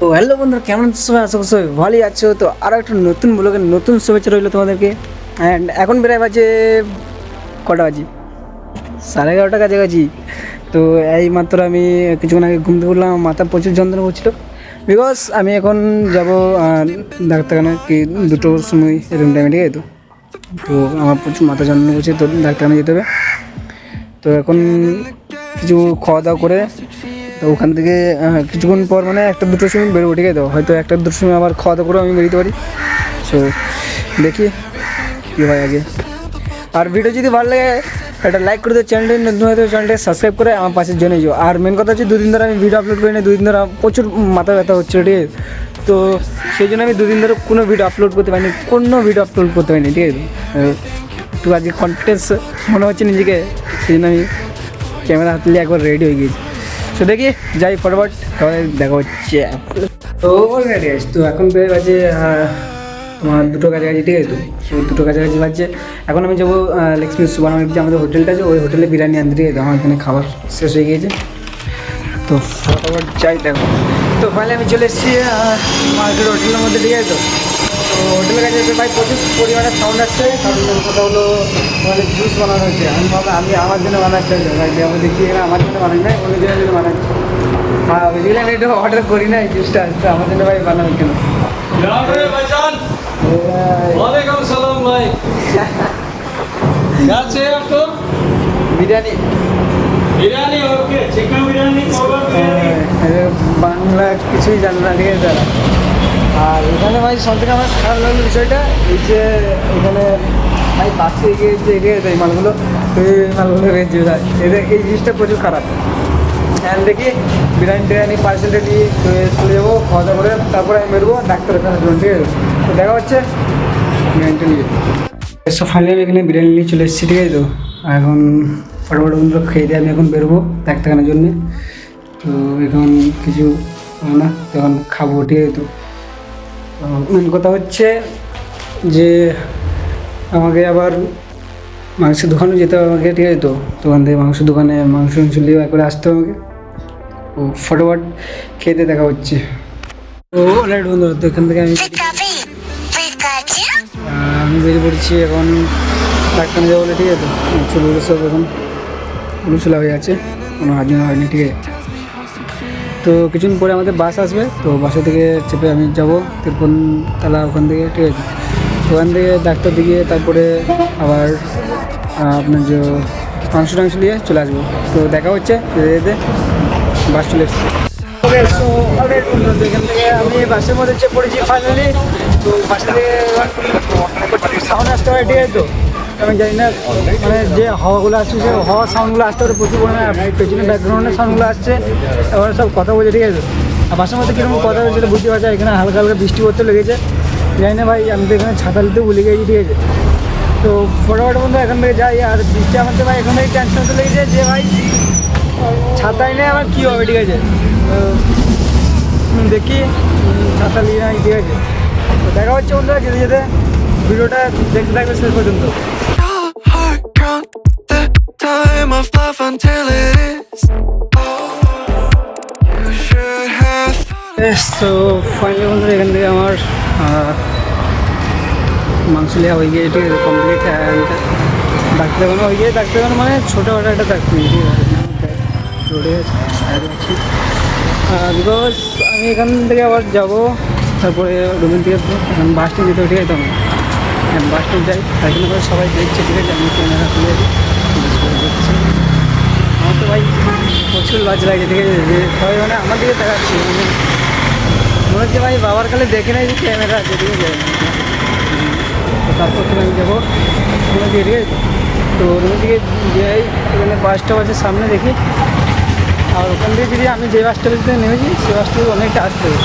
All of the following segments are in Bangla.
তো হ্যালো বন্ধুরা, কেমন সবাই? আশা করি সবাই ভালোই আছো। তো আরও একটা নতুন ব্লগের নতুন শুভেচ্ছা রইল তোমাদেরকে। অ্যান্ড এখন বেড়ায় বাজে কটা বাজি? সাড়ে এগারোটা কাছাকাছি। তো এই মাত্র আমি কিছুক্ষণ আগে ঘুম থেকে উঠলাম, মাথা প্রচুর যন্ত্রণা করছিল। বিকজ আমি এখন যাব ডাক্তারখানা কি দুটোর সময় এরকম টাইমে ঠিক আছে তো? তো আমার প্রচুর মাথা যন্ত্রণা করছে, তো ডাক্তারখানা যেতে হবে। তো এখন কিছু খাওয়া দাওয়া করে তো ওখান থেকে কিছুক্ষণ পর মানে একটা দুটোর সময় বেরোবো ঠিক আছে হয়তো একটা দুটোর সময় আবার খাওয়া দাওয়া করে আমি বেরোতে পারি। সো দেখি কী হয় আগে। আর ভিডিও যদি ভালো লাগে, একটা লাইক করে দেবো চ্যানেলটি নতুন হয়তো চ্যানেলটা সাবস্ক্রাইব করে আমার পাশে জেনে যাও। আর মেন কথা হচ্ছে, দুদিন ধরে আমি ভিডিও আপলোড করি না, দুদিন ধরে প্রচুর মাথা ব্যথা হচ্ছে, ঠিক আছে? তো সেই জন্য আমি দুদিন ধরে কোনো ভিডিও আপলোড করতে পারিনি, কোনো ভিডিও আপলোড করতে পারিনি, ঠিক আছে? একটু আজকে কনফিডেন্স মনে হচ্ছে নিজেকে, সেই জন্য আমি ক্যামেরা হাত একবার রেডি হয়ে গিয়েছি। তো দেখি, যাই ফটাফট তাহলে দেখা হচ্ছে। তো অলরেডি আছে তো এখন পেয়ে গেছে তোমার দুটো কাছাকাছি ঠিক আছে তো? দুটো কাছাকাছি বাজছে এখন আমি যাব লক্ষ্মী সুবান যে আমাদের হোটেলটা আছে, ওই হোটেলে বিরিয়ানি আনতে ঠিক আছে? আমার এখানে খাবার শেষ হয়ে গিয়েছে। তো ফটাফট যাই দেখো। তো ফাইনালি আমি চলে এসেছি মার্কেট হোটেলের মধ্যে, ঠিক আছে তো? হোটেলের কাছে এসে ভাই প্রচুর পরিমাণে সাউন্ড আসছে। কারণ কথা হলো মানে জুস বানানো হয়েছে। আমি ভাবলাম আমি আমার জন্য বানাচ্ছি। ভাই আমি দেখি এখানে আমার জন্য বানাই নাই অন্য জনের জন্য বানাচ্ছি হ্যাঁ ওই আমি একটু অর্ডার করি না এই জুসটা আসছে। আমার জন্য ভাই বানানো কেন? ভাই বিরিয়ানি। হ্যাঁ, বাংলা কিছুই জানে না ঠিক আছে? আর এখানে ভাই সব থেকে আমার খারাপ লাগল বিষয়টা, এই যে এখানে ভাই বাসে এগিয়ে যে এগিয়ে যায় এই মালগুলো এই মালগুলো রেঞ্জ যায়। এদের এই জিনিসটা প্রচুর খারাপ। হ্যাঁ দেখি, বিরিয়ানি টিরিয়ানি পার্সেলটা তো চলে যাব, খাওয়া দাওয়া করে তারপরে আমি বেরোবো ডাক্তারখানার জন্য ঠিক আছে? তো দেখা হচ্ছে বিরিয়ানিটা নিয়ে। সব ফাইনালি এখানে বিরিয়ানি নিয়ে চলে এসেছি, ঠিক আছে তো? এখন ফটোফট বন্ধুরা খেয়ে দিয়ে আমি এখন বেরোবো ডাক্তারখানার জন্যে। তো এখন কিছু না তখন খাব, ঠিক আছে তো? মেন কথা হচ্ছে যে আমাকে আবার মাংসের দোকানে যেতে হবে আমাকে ঠিক আছে তো? দোকান থেকে মাংস দোকানে মাংস মাংস নিয়ে করে আসতে হবে আমাকে। তো ফটোফট খেতে দেখা হচ্ছে। তো অলরেড বন্ধুরা তো এখান থেকে আমি আমি বেরিয়ে পড়ছি এখন ডাক্তার যাব ঠিক আছে? তো চুলগুলো সব এখন। উলুচুলা হয়ে আছে কোনো হাত জন্য হয়নি ঠিক আছে? তো কিছুদিন পরে আমাদের বাস আসবে, তো বাসা থেকে চেপে আমি যাব তিরপন তালা ওখান থেকে, ঠিক আছে? ওখান থেকে ডাক্তার দেখিয়ে তারপরে আবার আপনার যে মাংস টাংস নিয়ে চলে আসব। তো দেখা হচ্ছে, যেতে যেতে বাস চলে এসছে। আমি বাসের মধ্যে চেপে পড়েছি ফাইনালি তো বাসে আসতে হয় ঠিক আছে তো? আমি জানি না মানে যে হাওয়াগুলো আসছে সে হাওয়া সাউন্ডগুলো আসতে পারে প্রচুর পরিমাণে পেছনে ব্যাকগ্রাউন্ডে সাউন্ডগুলো আসছে, এবার সব কথা বলছে, ঠিক আছে? আর বাসার মধ্যে কীরকম কথা বলছে সেটা বুঝতে পারছি এখানে হালকা হালকা বৃষ্টি করতে লেগেছে। জানি না ভাই, আমি তো এখানে ছাতা নিতে ভুলে গেছি, ঠিক আছে? তো ফটোফট বন্ধু, এখান থেকে যাই, আর বৃষ্টি আমাদের ভাই, এখান থেকে টেনশন হতে লেগেছে যে ভাই ছাতাই নেই আমার কী হবে, ঠিক আছে? দেখি ছাতা নিয়ে নাই, ঠিক আছে? তো দেখা হচ্ছে বন্ধুরা, যেতে যেতে। ভিডিওটা দেখতে থাকবে শেষ পর্যন্ত। Drunk the time of love until it is. You should have তো ফাইনালি বন্ধুরা এখান থেকে আমার আহ, হয়ে গিয়ে আছে কমপ্লিট অ্যান্ড ডাক্তার দেখানো হয়ে গিয়ে ডাক্তার দেখানো মানে ছোটোখাটো একটা ডাক্তার রোডে আছি বিকজ আমি এখান থেকে আবার যাব তারপরে রুমের থেকে এখন বাস স্ট্যান্ড যেতে ঠিক আছে? তো আমি বাস যাই, তাই জন্য করে সবাই দেখছে, ঠিক আছে, আমি ক্যামেরা খুলে দেখছি। আমার তো ভাই প্রচুর লজ লাগছে ঠিক আছে সবাই মানে আমার দিকে দেখাচ্ছে মানে মনে হচ্ছে ভাই বাবার কালে দেখে নাই যে ক্যামেরা আছে, ঠিক আছে। তারপর থেকে আমি যাব রুমের দিকে ঠিক আছে। তো রুমের দিকে যাই, এখানে বাস স্টপ আছে, সামনে দেখি। আর ওখান থেকে যদি আমি যে বাস স্টপের থেকে নেমেছি সেই বাস স্টপে অনেকটা আসতে হবে।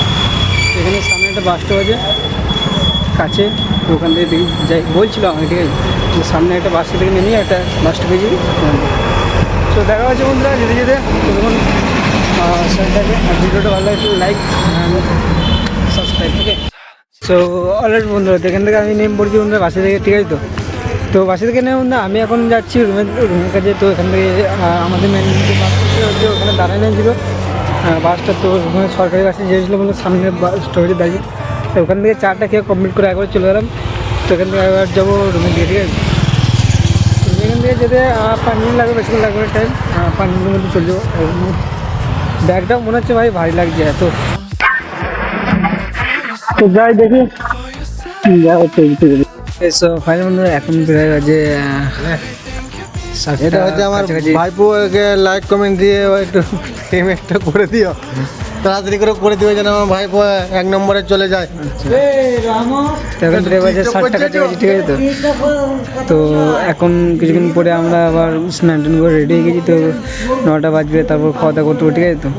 এখানে সামনে একটা বাস স্টপ আছে, কাছে। ওখান থেকে যাই বলছিল আমাকে, ঠিক আছে? সামনে একটা বাস থেকে নেমে একটা বাস স্টপে যাবি তো দেখা হচ্ছে বন্ধুরা, যেতে যেতে তখন থাকে আর ভিডিওটা ভালো লাগলে like subscribe okay so already বন্ধুরা এখান থেকে আমি নেম পড়ছি বন্ধুরা বাসে থেকে, ঠিক আছে তো? তো বাসে থেকে নেই বন্ধুরা, আমি এখন যাচ্ছি রুমের রুমের কাছে, তো এখান থেকে আমাদের মেন যে ওখানে দাঁড়ানো ছিল। বাসটা তো সরকারি বাসে যেয়েছিলো বলে সামনে বাস স্টোরেজে দাঁড়িয়ে। তো ওখান থেকে চারটা খেয়ে কমপ্লিট করে একবার চলে গেলাম। তো ওখান থেকে একবার যাব রুমে দিয়ে ঠিক আছে? এখান থেকে যেতে পাঁচ মিনিট লাগবে বেশি লাগবে টাইম পাঁচ মিনিটের মধ্যে চলে যাব। ব্যাগটা মনে হচ্ছে ভাই ভারী লাগছে এত। তো যাই দেখি। যা হচ্ছে এসো ফাইনাল এখন প্রায় সাতটা এটা হচ্ছে আমার। ভাইপোকে লাইক কমেন্ট দিয়ে একটু পেমেন্টটা করে দিও। তাড়াতাড়ি করে করে দিও যেন আমার ভাইপো এক নম্বরে চলে যায়। এখন প্রায় বাজে সাতটা কাছাকাছি ঠিক আছে তো? তো এখন কিছুক্ষণ পরে আমরা আবার স্নান টান করে রেডি হয়ে গেছি, তো নটা বাজবে, তারপর খাওয়া দাওয়া করতে ঠিক আছে তো?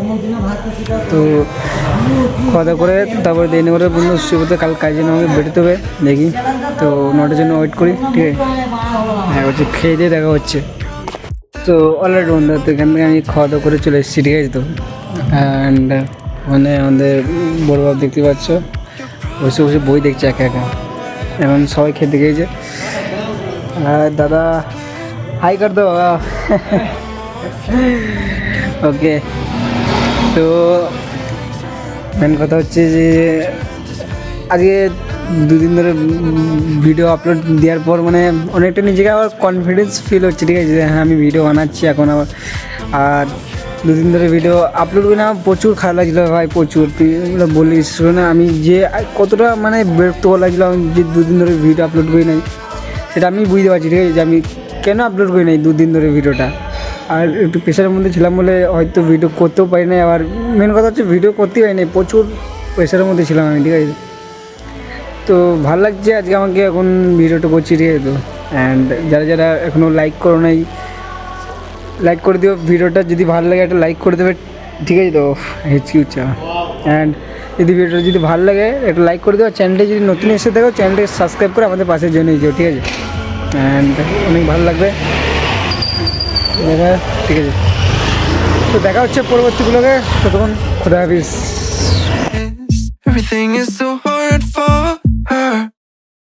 তো খাওয়া দাওয়া করে তারপর দেরি করে বন্ধু শুভতে কাল কাজে আমাকে বেরোতে হবে, দেখি। তো নটার জন্য ওয়েট করি, ঠিক আছে? হ্যাঁ হচ্ছে খেয়ে দিয়ে দেখা হচ্ছে। তো অলরেডি বন্ধু তো এখান থেকে আমি খাওয়া দাওয়া করে চলে এসেছি, ঠিক আছে তো? অ্যান্ড ওখানে আমাদের বড় বাবু দেখতে পাচ্ছ, বসে বসে বই দেখছে একা একা। এখন সবাই খেতে গিয়েছে। আর দাদা হাই কর দো ওকে তো মেন কথা হচ্ছে যে, আজকে দুদিন ধরে ভিডিও আপলোড দেওয়ার পর মানে অনেকটা নিজেকে আবার কনফিডেন্স ফিল হচ্ছে, ঠিক আছে? যে হ্যাঁ আমি ভিডিও বানাচ্ছি এখন আবার। আর দুদিন ধরে ভিডিও আপলোড করি না, প্রচুর খারাপ লাগছিল ভাই, প্রচুর। তুই বলিস না, আমি যে কতটা মানে বিরক্ত লাগছিল, আমি যে দুদিন ধরে ভিডিও আপলোড করি নাই, সেটা আমি বুঝতে পারছি, ঠিক আছে? যে আমি কেন আপলোড করি নাই দুদিন ধরে ভিডিওটা আর একটু প্রেশারের মধ্যে ছিলাম বলে হয়তো ভিডিও করতেও পারি নাই, আবার মেন কথা হচ্ছে ভিডিও করতেই পারি নাই, প্রচুর প্রেশারের মধ্যে ছিলাম আমি, ঠিক আছে? তো ভালো লাগছে আজকে আমাকে এখন ভিডিওটা করছি আছে তো অ্যান্ড যারা যারা এখনও লাইক করো নাই লাইক করে দিও। ভিডিওটা যদি ভালো লাগে একটা লাইক করে দেবে। ঠিক আছে তো? হেচকি উচ্চা অ্যান্ড যদি ভিডিওটা যদি ভালো লাগে, একটা লাইক করে দেবো চ্যানেলটা যদি নতুন এসে দেখো চ্যানেলটাকে সাবস্ক্রাইব করে আমাদের পাশে জয়েন হয়ে যাও। ঠিক আছে? অ্যান্ড অনেক ভালো লাগবে। দেখা ঠিক আছে। তো দেখা হচ্ছে পরবর্তীগুলোকে ততক্ষণ খোদা হাফিজ। Everything is so